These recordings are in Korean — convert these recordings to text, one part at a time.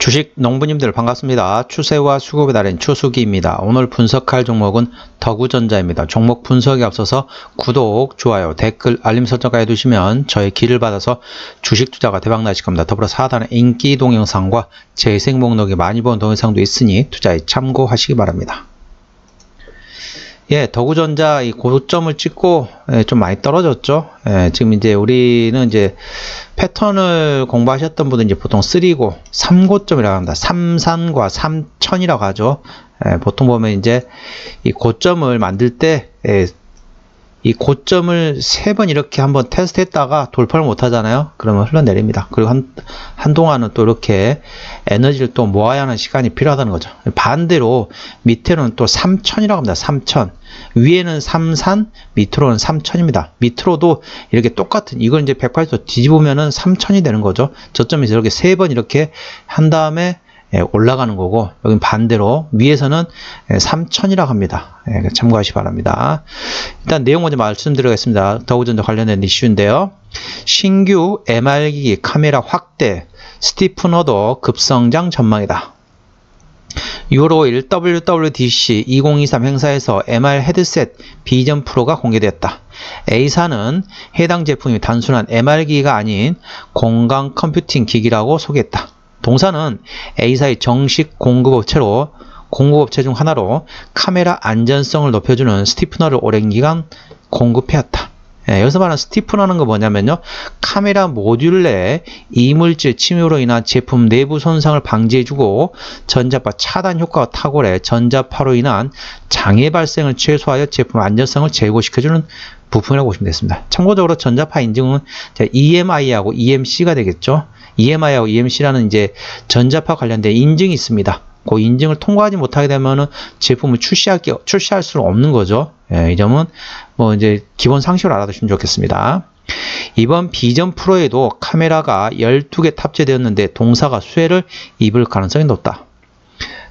주식 농부님들 반갑습니다. 추세와 수급에 달인 추수기입니다. 오늘 분석할 종목은 더구전자입니다. 종목 분석에 앞서서 구독, 좋아요, 댓글, 알림 설정까지 해두시면 저의 길을 받아서 주식 투자가 대박 나실 겁니다. 더불어 사단의 인기 동영상과 재생 목록에 많이 본 동영상도 있으니 투자에 참고하시기 바랍니다. 예, 더구전자 이 고점을 찍고 예, 좀 많이 떨어졌죠. 예, 지금 이제 우리는 이제 패턴을 공부하셨던 분은 이제 보통 3고 3고점이라고 합니다. 3산과 3천이라고 하죠. 예, 보통 보면 이제 이 고점을 만들 때 예, 이 고점을 세 번 이렇게 한번 테스트 했다가 돌파를 못 하잖아요. 그러면 흘러내립니다. 그리고 한, 한동안은 또 이렇게 에너지를 또 모아야 하는 시간이 필요하다는 거죠. 반대로 밑에는 또 3천이라고 합니다. 3천. 위에는 3산, 밑으로는 3천입니다. 밑으로도 이렇게 똑같은, 이걸 이제 180도 뒤집으면은 3천이 되는 거죠. 저점에서 이렇게 세 번 이렇게 한 다음에 예, 올라가는 거고 여기 반대로 위에서는 3천이라고 예, 합니다. 예, 참고하시 기 바랍니다. 일단 내용 먼저 말씀드리겠습니다. 더우전자 관련된 이슈인데요. 신규 MR기기 카메라 확대 스티픈 어도 급성장 전망이다. 6월 5일 WWDC 2023 행사에서 MR 헤드셋 비전 프로가 공개되었다. A사는 해당 제품이 단순한 MR기기가 아닌 공간 컴퓨팅 기기라고 소개했다. 동사는 A사의 정식 공급업체로 공급업체 중 하나로 카메라 안전성을 높여주는 스티프너를 오랜 기간 공급해왔다. 예, 여기서 말하는 스티프너는 거 뭐냐면요. 카메라 모듈 내 이물질 침입으로 인한 제품 내부 손상을 방지해주고 전자파 차단 효과가 탁월해 전자파로 인한 장애 발생을 최소화하여 제품 안전성을 제고시켜주는 부품이라고 보시면 되겠습니다. 참고적으로 전자파 인증은 EMI하고 EMC가 되겠죠. EMI하고 EMC라는 이제 전자파 관련된 인증이 있습니다. 그 인증을 통과하지 못하게 되면은 제품을 출시할 게, 출시할 수 없는 거죠. 예, 이 점은 뭐 이제 기본 상식으로 알아두시면 좋겠습니다. 이번 비전 프로에도 카메라가 12개 탑재되었는데 동사가 수혜를 입을 가능성이 높다.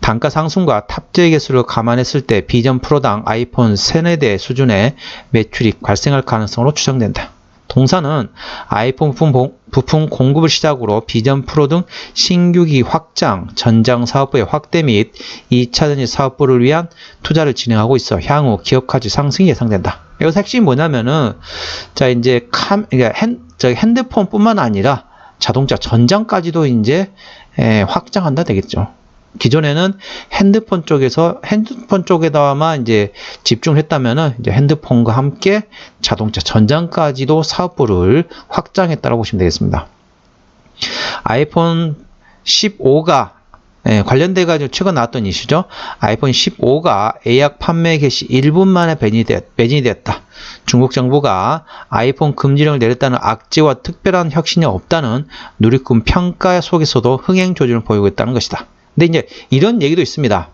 단가 상승과 탑재 개수를 감안했을 때 비전 프로당 아이폰 3, 4대 수준의 매출이 발생할 가능성으로 추정된다. 동사는 아이폰 부품, 공급을 시작으로 비전 프로 등 신규기 확장, 전장 사업부의 확대 및 2차 전지 사업부를 위한 투자를 진행하고 있어 향후 기업 가치 상승이 예상된다. 여기서 핵심이 뭐냐면은 자 이제 캄 그러니까 핸, 저 핸드폰뿐만 아니라 자동차 전장까지도 이제 에, 확장한다 되겠죠. 기존에는 핸드폰 쪽에서 핸드폰 쪽에다만 이제 집중을 했다면은 이제 핸드폰과 함께 자동차 전장까지도 사업부를 확장했다고 보시면 되겠습니다. 아이폰 15가 예, 관련돼 가지고 최근 나왔던 이슈죠. 아이폰 15가 예약 판매 개시 1분 만에 배진이, 되었, 배진이 되었다. 중국 정부가 아이폰 금지령을 내렸다는 악재와 특별한 혁신이 없다는 누리꾼 평가 속에서도 흥행 조짐을 보이고 있다는 것이다. 근데 이제 이런 얘기도 있습니다.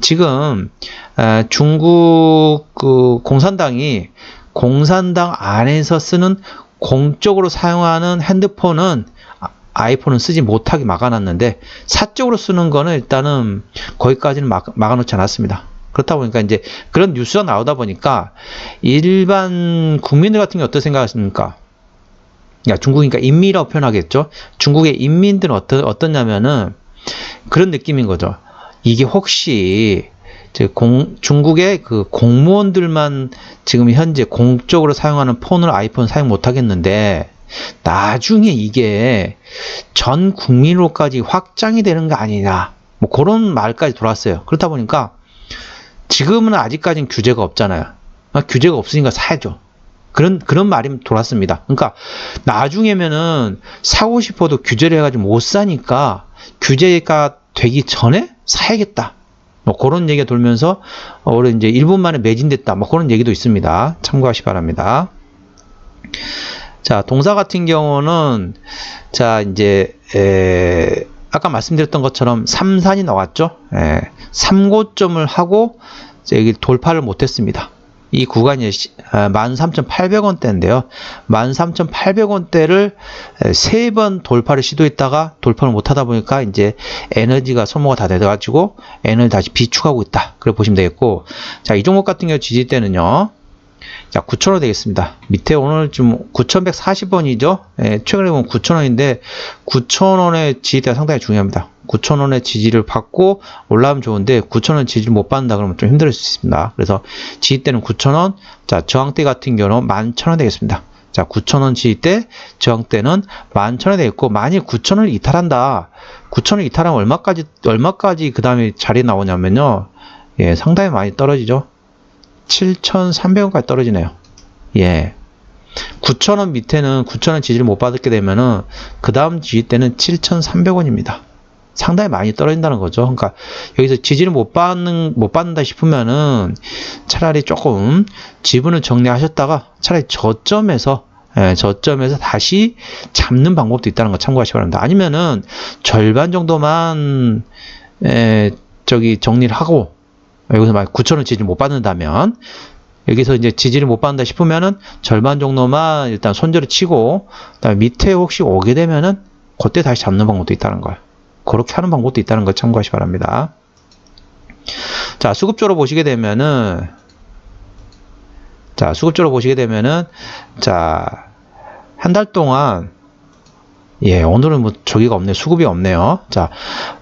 지금 중국 그 공산당이 공산당 안에서 쓰는 공적으로 사용하는 핸드폰은 아, 아이폰은 쓰지 못하게 막아놨는데 사적으로 쓰는 거는 일단은 거기까지는 막, 막아놓지 않았습니다. 그렇다 보니까 이제 그런 뉴스가 나오다 보니까 일반 국민들 같은 게 어떻게 생각하십니까? 야, 중국이니까 인민이라고 표현하겠죠. 중국의 인민들은 어떠, 어떠냐면은 그런 느낌인 거죠. 이게 혹시 공, 중국의 그 공무원들만 지금 현재 공적으로 사용하는 폰을 아이폰 사용 못 하겠는데 나중에 이게 전 국민으로까지 확장이 되는 거 아니냐 뭐 그런 말까지 돌았어요. 그렇다 보니까 지금은 아직까지는 규제가 없잖아요. 아, 규제가 없으니까 사야죠. 그런 그런 말이 돌았습니다. 그러니까 나중에면은 사고 싶어도 규제를 해가지고 못 사니까 규제가 되기 전에 사야겠다. 뭐 그런 얘기가 돌면서 어, 올해 이제 1분 만에 매진됐다. 뭐 그런 얘기도 있습니다. 참고하시 기 바랍니다. 자, 동사 같은 경우는 자, 이제 에, 아까 말씀드렸던 것처럼 3산이 나왔죠. 에, 3고점을 하고 여기 돌파를 못 했습니다. 이 구간이 13,800원대인데요. 아, 13,800원대를 세 번 돌파를 시도했다가 돌파를 못 하다 보니까 이제 에너지가 소모가 다 돼가지고 에너지 다시 비축하고 있다. 그래 보시면 되겠고. 자, 이 종목 같은 경우 지지대는요. 자, 9,000원 되겠습니다. 밑에 오늘 좀 9,140원이죠. 예, 최근에 보면 9,000원인데 9,000원의 지지대가 상당히 중요합니다. 9,000원의 지지를 받고 올라가면 좋은데 9,000원 지지를 못 받는다 그러면 좀 힘들 수 있습니다. 그래서 지지대는 9,000원, 자 저항대 같은 경우는 11,000원 되겠습니다. 자 9,000원 지지대, 저항대는 11,000원 되겠고 만약 9,000원을 이탈한다. 9,000원 이탈하면 얼마까지 얼마까지 그 다음에 자리 나오냐면요. 예, 상당히 많이 떨어지죠. 7,300원까지 떨어지네요. 예. 9,000원 밑에는 9,000원 지지를 못 받게 되면은 그 다음 지지대는 7,300원입니다. 상당히 많이 떨어진다는 거죠. 그러니까 여기서 지지를 못 받는 못 받는다 싶으면은 차라리 조금 지분을 정리하셨다가 차라리 저점에서 예, 저점에서 다시 잡는 방법도 있다는 거 참고하시기 바랍니다. 아니면은 절반 정도만 예, 저기 정리를 하고 여기서 막 9,000원 지지를 못 받는다면 여기서 이제 지지를 못 받는다 싶으면은 절반 정도만 일단 손절을 치고 그다음에 밑에 혹시 오게 되면은 그때 다시 잡는 방법도 있다는 걸 그렇게 하는 방법도 있다는 걸 참고하시 기 바랍니다. 자 수급적으로 보시게 되면은 자 수급적으로 보시게 되면은 자 한 달 동안 예, 오늘은 뭐 저기가 없네. 수급이 없네요. 자,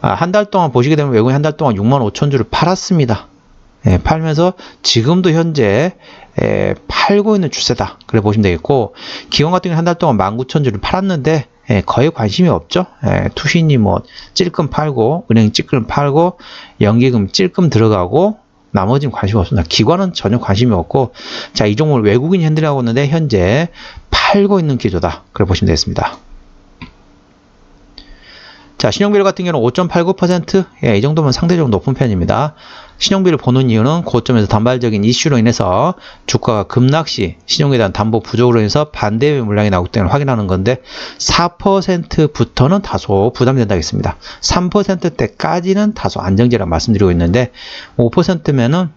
아, 한 달 동안 보시게 되면 외국인 한 달 동안 6만 5천 주를 팔았습니다. 예, 팔면서 지금도 현재 예, 팔고 있는 추세다. 그래 보시면 되겠고 기관 같은 경우는 한달 동안 19,000주를 팔았는데 예, 거의 관심이 없죠. 예, 투신이 뭐 찔끔 팔고 은행 찔끔 팔고 연기금 찔끔 들어가고 나머지는 관심 없습니다. 기관은 전혀 관심이 없고 자 이 종목을 외국인이 핸들하고 있는데 현재 팔고 있는 기조다. 그래 보시면 되겠습니다. 자, 신용비율 같은 경우는 5.89%, 예, 이 정도면 상대적으로 높은 편입니다. 신용비를 보는 이유는 고점에서 단발적인 이슈로 인해서 주가가 급락 시 신용에 대한 담보 부족으로 인해서 반대의 물량이 나오기 때문에 확인하는 건데 4%부터는 다소 부담된다 겠습니다. 3%대까지는 다소 안정제라 말씀드리고 있는데 5%면은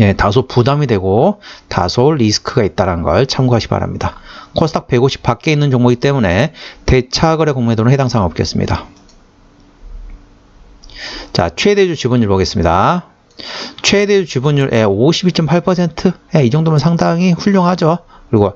예, 다소 부담이 되고 다소 리스크가 있다는 걸 참고하시 기 바랍니다. 코스닥 150 밖에 있는 종목이기 때문에 대차 거래 공매도는 해당 사항 없겠습니다. 자, 최대주 지분율 보겠습니다. 최대주 지분율 에 52.8%? 예, 이 정도면 상당히 훌륭하죠. 그리고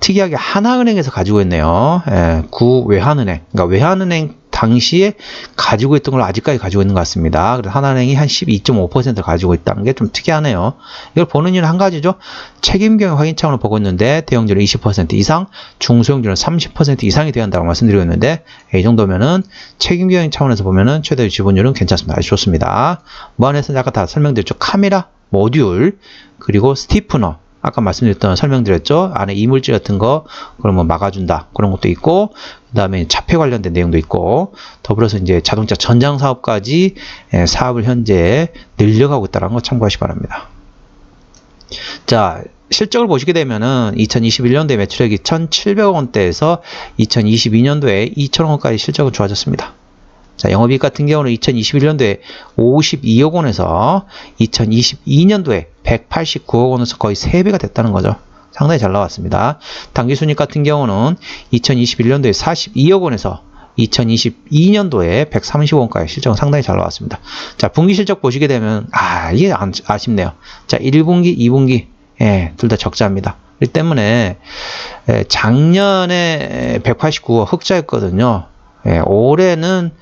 특이하게 하나은행에서 가지고 있네요. 예, 구외환은행. 그러니까 외환은행 당시에 가지고 있던 걸 아직까지 가지고 있는 것 같습니다. 그래서 하나은행이 한 12.5% 가지고 있다는 게 좀 특이하네요. 이걸 보는 이유는 한 가지죠. 책임경영 확인 차원으로 보고 있는데 대형주는 20% 이상, 중소형주는 30% 이상이 되어야 한다고 말씀드리고 있는데 이 정도면은 책임경영 차원에서 보면은 최대 지분율은 괜찮습니다. 아주 좋습니다. 무한에서 아까 다 설명드렸죠. 카메라, 모듈, 그리고 스티프너 아까 말씀드렸던 설명드렸죠. 안에 이물질 같은 거 그런 뭐 막아준다 그런 것도 있고 그 다음에 차폐 관련된 내용도 있고 더불어서 이제 자동차 전장 사업까지 예, 사업을 현재 늘려가고 있다는 거 참고하시 기 바랍니다. 자 실적을 보시게 되면은 2021년도에 매출액이 1,700억 원대에서 2022년도에 2,000억 원까지 실적은 좋아졌습니다. 자, 영업이익 같은 경우는 2021년도에 52억 원에서 2022년도에 189억 원에서 거의 3배가 됐다는 거죠. 상당히 잘 나왔습니다. 당기순익 같은 경우는 2021년도에 42억 원에서 2022년도에 130원가의 실적은 상당히 잘 나왔습니다. 자, 분기 실적 보시게 되면, 아, 이게 아쉽네요. 자, 1분기, 2분기, 예, 둘 다 적자입니다. 그 때문에, 예, 작년에 189억 흑자였거든요. 예, 올해는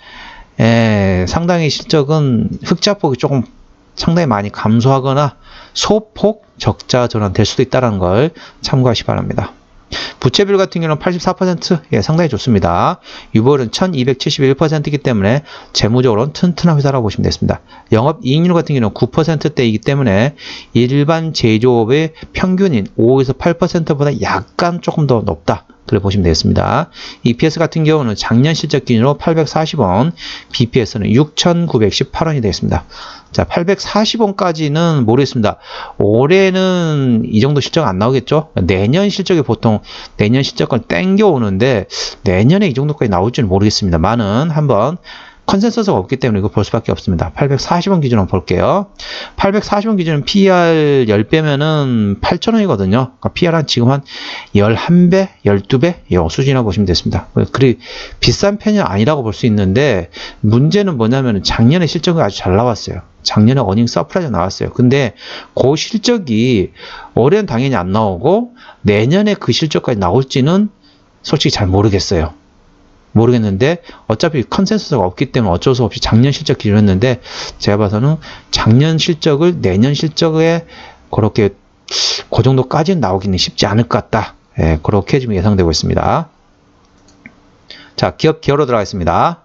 예, 상당히 실적은 흑자폭이 조금 상당히 많이 감소하거나 소폭 적자 전환될 수도 있다는 걸 참고하시 기 바랍니다. 부채비율 같은 경우는 84% 예, 상당히 좋습니다. 유보율은 1271%이기 때문에 재무적으로는 튼튼한 회사라고 보시면 되겠습니다. 영업이익률 같은 경우는 9%대이기 때문에 일반 제조업의 평균인 5에서 8%보다 약간 조금 더 높다. 그래 보시면 되겠습니다. EPS 같은 경우는 작년 실적 기준으로 840원, BPS는 6,918원이 되겠습니다. 자, 840원까지는 모르겠습니다. 올해는 이 정도 실적 안 나오겠죠? 내년 실적이 보통 내년 실적은 땡겨 오는데 내년에 이 정도까지 나올지는 모르겠습니다. 많은 한번 컨센서스가 없기 때문에 이거 볼 수밖에 없습니다. 840원 기준으로 볼게요. 840원 기준은 PER 10배면은 8,000원이거든요. 그러니까 PER 한 지금 한 11배, 12배? 요 수준이라고 보시면 됐습니다. 그리 비싼 편이 아니라고 볼 수 있는데 문제는 뭐냐면 작년에 실적이 아주 잘 나왔어요. 작년에 어닝 서프라이즈 나왔어요. 근데 그 실적이 올해는 당연히 안 나오고 내년에 그 실적까지 나올지는 솔직히 잘 모르겠어요. 모르겠는데 어차피 컨센서스가 없기 때문에 어쩔 수 없이 작년 실적 기준으로 했는데 제가 봐서는 작년 실적을 내년 실적에 그렇게 그 정도까지는 나오기는 쉽지 않을 것 같다. 예, 그렇게 지금 예상되고 있습니다. 자, 기업 기어로 들어가겠습니다.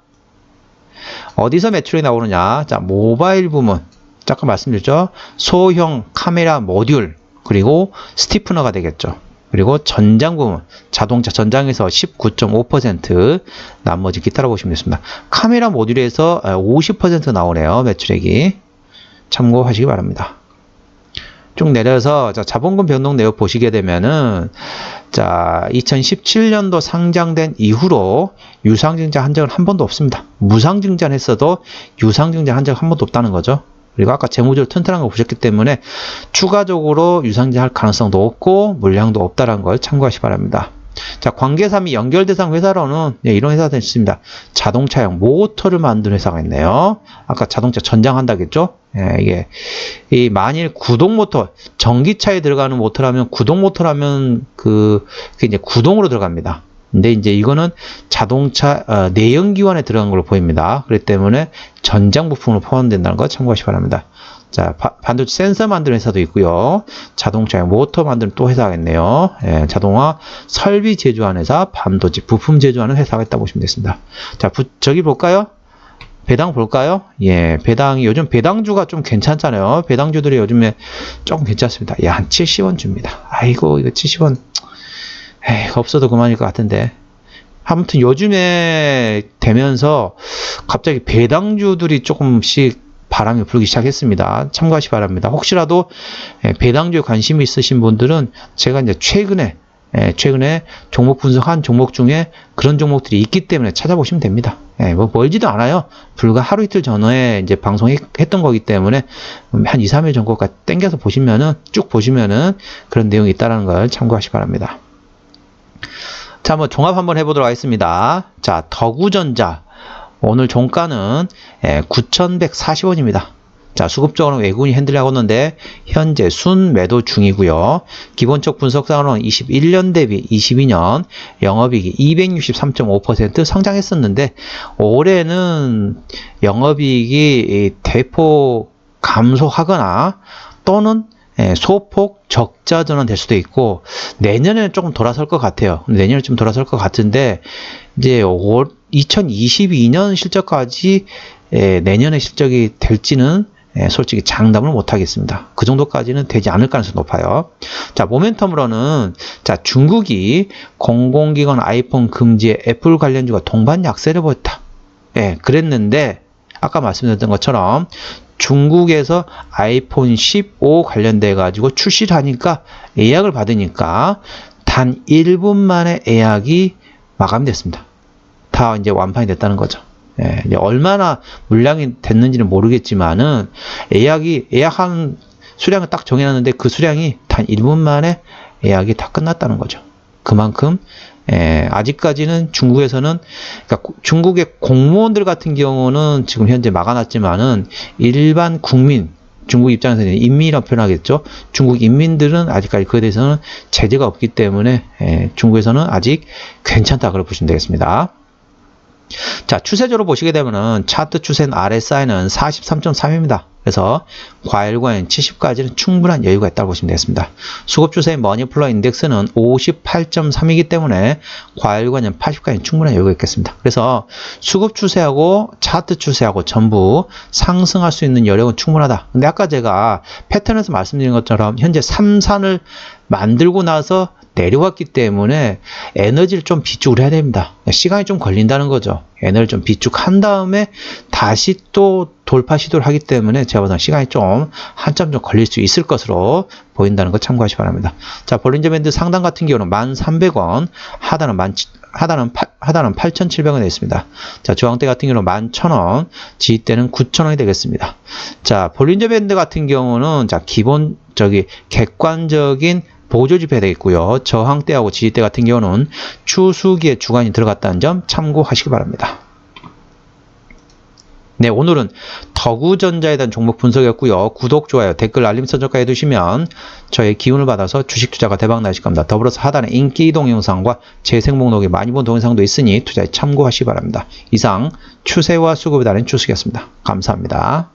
어디서 매출이 나오느냐? 자, 모바일 부문. 잠깐 말씀드렸죠. 소형 카메라 모듈 그리고 스티프너가 되겠죠. 그리고 전장 부문, 자동차 전장에서 19.5%, 나머지 기타라고 보시면 되겠습니다. 카메라 모듈에서 50% 나오네요. 매출액이. 참고하시기 바랍니다. 쭉 내려서 자, 자본금 변동 내역 보시게 되면은 자 2017년도 상장된 이후로 유상증자 한 적은 한 번도 없습니다. 무상증자는 했어도 유상증자 한 적은 한 번도 없다는 거죠. 그리고 아까 재무적으로 튼튼한 거 보셨기 때문에 추가적으로 유상증자 할 가능성도 없고 물량도 없다는 걸 참고하시 기 바랍니다. 자, 관계사 및 연결 대상 회사로는 네, 이런 회사가 있습니다. 자동차용 모터를 만드는 회사가 있네요. 아까 자동차 전장한다겠죠? 예, 이게 이 만일 구동 모터, 전기차에 들어가는 모터라면 구동 모터라면 그, 그 이제 구동으로 들어갑니다. 근데 이제 이거는 자동차 어, 내연기관에 들어간 걸로 보입니다. 그렇기 때문에 전장 부품으로 포함된다는 거 참고하시 기 바랍니다. 자, 바, 반도체 센서 만드는 회사도 있고요. 자동차에 모터 만드는 또 회사가 있네요. 예, 자동화 설비 제조하는 회사, 반도체 부품 제조하는 회사가 있다고 보시면 되겠습니다. 자, 부, 저기 볼까요? 배당 볼까요? 예, 배당이 요즘 배당주가 좀 괜찮잖아요. 배당주들이 요즘에 조금 괜찮습니다. 예, 한 70원 줍니다. 아이고, 이거 70원. 에이, 없어도 그만일 것 같은데. 아무튼 요즘에 되면서 갑자기 배당주들이 조금씩 바람이 불기 시작했습니다. 참고하시 기 바랍니다. 혹시라도 예, 배당주에 관심이 있으신 분들은 제가 이제 최근에 예, 최근에 종목 분석한 종목 중에 그런 종목들이 있기 때문에 찾아보시면 됩니다. 예, 뭐 멀지도 않아요. 불과 하루 이틀 전에 이제 방송했던 거기 때문에 한 2, 3일 전거까지 땡겨서 보시면은 쭉 보시면은 그런 내용이 있다는 걸 참고하시 기 바랍니다. 자, 한번 종합 한번 해보도록 하겠습니다. 자, 더구전자. 오늘 종가는 9,140원입니다. 자, 수급적으로 외국인이 핸들하고 있는데 현재 순 매도 중이고요. 기본적 분석상으로는 21년 대비 22년 영업이익이 263.5% 성장했었는데 올해는 영업이익이 대폭 감소하거나 또는 예, 소폭 적자 전환 될 수도 있고 내년에는 조금 돌아설 것 같아요. 내년에 좀 돌아설 것 같은데 이제 올 2022년 실적까지 예, 내년에 실적이 될지는 예, 솔직히 장담을 못 하겠습니다. 그 정도까지는 되지 않을 가능성이 높아요. 자, 모멘텀으로는 자, 중국이 공공기관 아이폰 금지에 애플 관련주가 동반 약세를 보였다. 예, 그랬는데 아까 말씀드렸던 것처럼 중국에서 아이폰 15 관련돼 가지고 출시를 하니까 예약을 받으니까 단 1분 만에 예약이 마감됐습니다. 다 이제 완판이 됐다는 거죠. 예, 이제 얼마나 물량이 됐는지는 모르겠지만은 예약이 예약한 수량을 딱 정해놨는데 그 수량이 단 1분 만에 예약이 다 끝났다는 거죠. 그만큼 예, 아직까지는 중국에서는 그러니까 중국의 공무원들 같은 경우는 지금 현재 막아놨지만은 일반 국민 중국 입장에서는 인민이라고 표현하겠죠. 중국 인민들은 아직까지 그에 대해서는 제재가 없기 때문에 예, 중국에서는 아직 괜찮다 그렇게 보시면 되겠습니다. 자, 추세적으로 보시게 되면은 차트 추세는 RSI는 43.3입니다. 그래서 과일과인 70까지는 충분한 여유가 있다고 보시면 되겠습니다. 수급 추세의 머니플러 인덱스는 58.3이기 때문에 과일과는 80까지는 충분한 여유가 있겠습니다. 그래서 수급 추세하고 차트 추세하고 전부 상승할 수 있는 여력은 충분하다. 근데 아까 제가 패턴에서 말씀드린 것처럼 현재 3산을 만들고 나서 내려왔기 때문에 에너지를 좀 비축을 해야 됩니다. 시간이 좀 걸린다는 거죠. 에너지를 좀 비축한 다음에 다시 또 돌파 시도를 하기 때문에 제가 봐서 시간이 좀 한참 좀 걸릴 수 있을 것으로 보인다는 거 참고하시기 바랍니다. 자, 볼린저 밴드 상단 같은 경우는 1,300원, 하단은 만 하단은, 하단은 8,700원에 있습니다. 자, 저항대 같은 경우는 11,000원, 지지대는 9,000원이 되겠습니다. 자, 볼린저 밴드 같은 경우는 자, 기본, 저기, 객관적인 보조 지표가 되겠고요. 저항대하고 지지대 같은 경우는 추수기에 주간이 들어갔다는 점 참고하시기 바랍니다. 네, 오늘은 더구전자에 대한 종목 분석이었고요. 구독, 좋아요, 댓글, 알림 설정까지 해두시면 저의 기운을 받아서 주식 투자가 대박 나실 겁니다. 더불어서 하단에 인기 동영상과 재생 목록에 많이 본 동영상도 있으니 투자에 참고하시기 바랍니다. 이상 추세와 수급에 따른 추석이었습니다. 감사합니다.